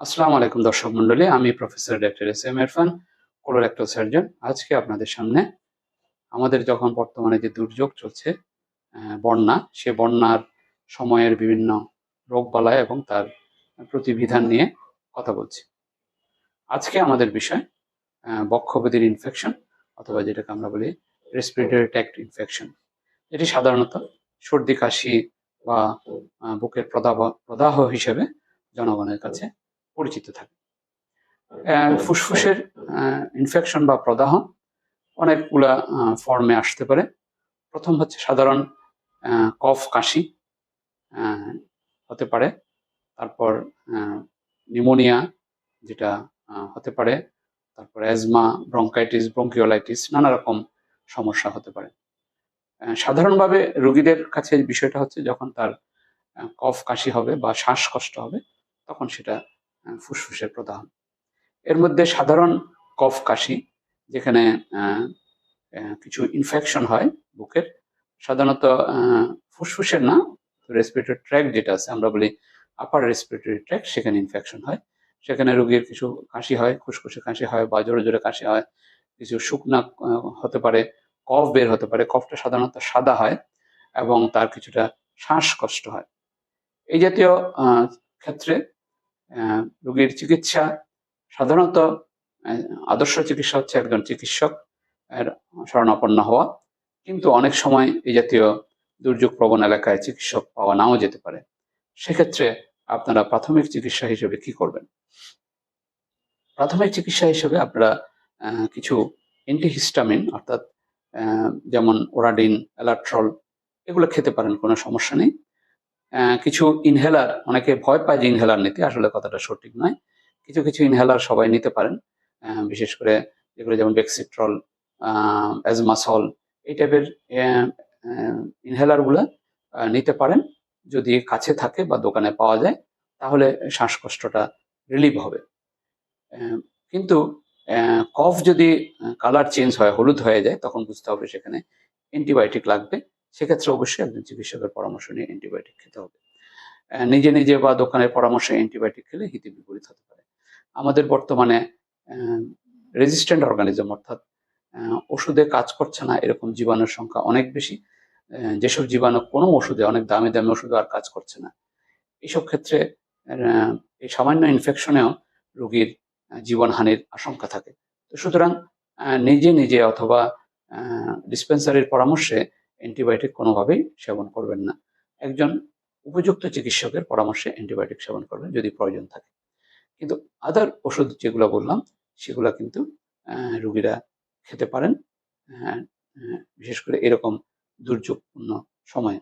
আসসালামু আলাইকুম দর্শক মন্ডলী আমি professor doctor S M Irfan colorectal surgeon আজকে আপনাদের সামনে আমাদের যখন বর্তমানে যে দুর্যোগ চলছে বন্যা সে বন্যার সময়ের বিভিন্ন রোগবালাই এবং তার প্রতিবিধান নিয়ে কথা বলছি। আজকে আমাদের বিষয় আহ, বক্ষবেদির ইনফেকশন অথবা যেটাকে আমরা বলি রেসপিরেটরি ট্যাক্ট ইনফেকশন এটি সাধারণত সর্দি কাশি বা বুকের প্রদাহ প্রদাহ হিসেবে জনগণের কাছে পরিচিত থাকে। ফুসফুসের ইনফেকশন বা প্রদাহ অনেকগুলা ফর্মে আসতে পারে। প্রথম হচ্ছে সাধারণ কফ কাশি হতে পারে। তারপর নিউমোনিয়া যেটা হতে পারে। তারপর অ্যাজমা ব্রঙ্কাইটিস ব্রঙ্কিওলাইটিস নানা রকম সমস্যা হতে পারে। সাধারণভাবে রোগীদের কাছে বিষয়টা হচ্ছে যখন তার কফ কাশি হবে বা শ্বাসকষ্ট হবে তখন সেটা ফুসফুসের প্রদাহ। এর মধ্যে সাধারণ কফ কাশি, যেখানে কিছু ইনফেকশন হয় বুকের। সাধারণত ফুসফুসের না রেসপিরেটরি ট্র্যাক যেটা আছে, আমরা বলি আপার রেসপিরেটরি ট্র্যাক সেখানে ইনফেকশন হয়। সেখানে রোগীর কিছু কাশি হয়, খুসখুসে কাশি হয় বা জোরে জোরে কাশি হয়, কিছু শুকনা হতে পারে, কফ বের হতে পারে। কফটা সাধারণত সাদা হয় এবং তার কিছুটা শ্বাসকষ্ট হয়। এই জাতীয় ক্ষেত্রে রোগীর চিকিৎসা। সাধারণত আদর্শ চিকিৎসা হচ্ছে একজন চিকিৎসক, এর শরণাপন্ন হওয়া। কিন্তু অনেক সময় এই জাতীয় দুর্যোগ প্রবণ এলাকায় চিকিৎসক পাওয়া নাও যেতে পারে। সেক্ষেত্রে আপনারা প্রাথমিক চিকিৎসা হিসেবে কি করবেন? প্রাথমিক চিকিৎসা হিসেবে আপনারা কিছু অ্যান্টিহিস্টামিন অর্থাৎ যেমন ওরাডিন, অ্যালাট্রল, এগুলো খেতে পারেন, কোনো সমস্যা নেই। কিছু ইনহেলার অনেকে ভয় পায় যে ইনহেলার নিতে, আসলে কথাটা সঠিক নয়। কিছু কিছু ইনহেলার সবাই নিতে পারেন বিশেষ করে যেগুলো যেমন বেক্সিট্রল অ্যাজমাসল এই টাইপের ইনহেলারগুলো নিতে পারেন। যদি কাছে থাকে বা দোকানে পাওয়া যায়, তাহলে শ্বাসকষ্টটা রিলিভ হবে। কিন্তু কফ যদি কালার চেঞ্জ হয়, হলুদ হয়ে যায়, তখন বুঝতে হবে সেখানে অ্যান্টিবায়োটিক লাগবে। সেক্ষেত্রে অবশ্যই একজন চিকিৎসকের পরামর্শ নিয়ে অ্যান্টিবায়োটিক খেতে হবে। নিজে নিজে বা দোকানের পরামর্শে অ্যান্টিবায়োটিক খেলে হিতে বিপরীত হতে পারে। আমাদের বর্তমানে রেজিস্ট্যান্ট অর্গানিজম অর্থাৎ ওষুধে কাজ করছে না এরকম জীবাণুর সংখ্যা অনেক বেশি। যেসব জীবাণু কোনো ওষুধে, অনেক দামি দামি ওষুধে আর কাজ করছে না। এইসব ক্ষেত্রে এই সামান্য ইনফেকশনেও রোগীর জীবনহানির আশঙ্কা থাকে। তো সুতরাং নিজে নিজে অথবা ডিসপেন্সারির পরামর্শে অ্যান্টিবায়োটিক কোনোভাবেই সেবন করবেন না। একজন উপযুক্ত চিকিৎসকের পরামর্শে অ্যান্টিবায়োটিক সেবন করবেন যদি প্রয়োজন থাকে। কিন্তু আদার ওষুধ যেগুলো বললাম সেগুলো কিন্তু রুগীরা খেতে পারেন। আহ, আহ, বিশেষ করে এরকম দুর্যোগপূর্ণ সময়ে।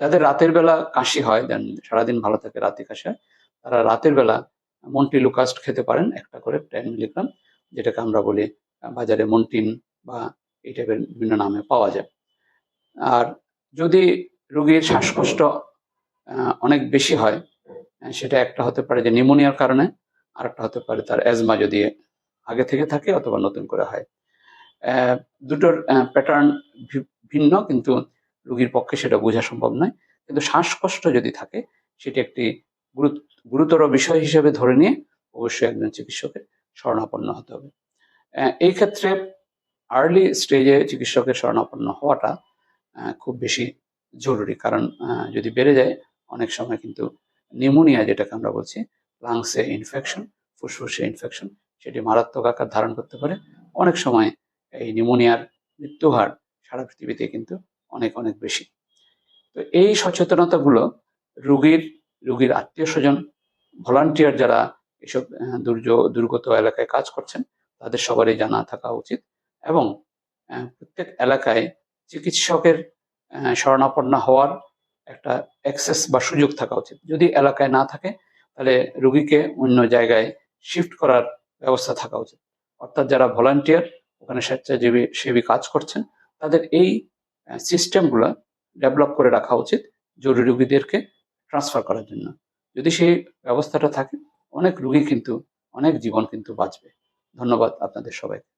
যাদের রাতের বেলা কাশি হয় দেন সারাদিন ভালো থাকে রাতে কাশি হয়। তারা রাতের বেলা মন্টি লুকাস্ট খেতে পারেন একটা করে টেন মিলিগ্রাম যেটাকে আমরা বলি বাজারে মন্টিন বা এই টাইপের বিভিন্ন নামে পাওয়া যায়। আর যদি রোগীর শ্বাসকষ্ট অনেক বেশি হয় সেটা একটা হতে পারে যে নিউমোনিয়ার কারণে আর একটা হতে পারে তার অ্যাজমা যদি আগে থেকে থাকে অথবা নতুন করে হয়। দুটোর প্যাটার্ন ভিন্ন, কিন্তু রোগীর পক্ষে সেটা বোঝা সম্ভব নয়। কিন্তু শ্বাসকষ্ট যদি থাকে, সেটি একটি গুরুত- গুরুতর বিষয় হিসেবে ধরে নিয়ে অবশ্যই একজন চিকিৎসকের শরণাপন্ন হতে হবে। এই ক্ষেত্রে আর্লি স্টেজে চিকিৎসকের শরণাপন্ন হওয়াটা খুব বেশি জরুরি। কারণ যদি বেড়ে যায়, অনেক সময় কিন্তু নিউমোনিয়া যেটাকে আমরা বলছি লাংসে ইনফেকশন ফুসফুসে ইনফেকশন সেটি মারাত্মক আকার ধারণ করতে পারে। অনেক সময় এই নিউমোনিয়ার মৃত্যু হার সারা পৃথিবীতে কিন্তু অনেক অনেক বেশি। তো এই সচেতনতাগুলো রুগীর, রোগীর আত্মীয় স্বজন ভলান্টিয়ার যারা এসব দুর্যোগ দুর্গত এলাকায় কাজ করছেন, তাদের সবারই জানা থাকা উচিত। এবং প্রত্যেক এলাকায় চিকিৎসকের শরণাপন্ন হওয়ার একটা অ্যাক্সেস বা সুযোগ থাকা উচিত। যদি এলাকায় না থাকে, তাহলে রুগীকে অন্য জায়গায় শিফট করার ব্যবস্থা থাকা উচিত। অর্থাৎ যারা ভলান্টিয়ার ওখানে স্বেচ্ছাজীবী, সেবী কাজ করছেন, তাদের এই সিস্টেমগুলো ডেভেলপ করে রাখা উচিত জরুরি রুগীদেরকে ট্রান্সফার করার জন্য। যদি সেই ব্যবস্থাটা থাকে, অনেক রুগী কিন্তু, অনেক জীবন কিন্তু বাঁচবে। ধন্যবাদ আপনাদের সবাইকে।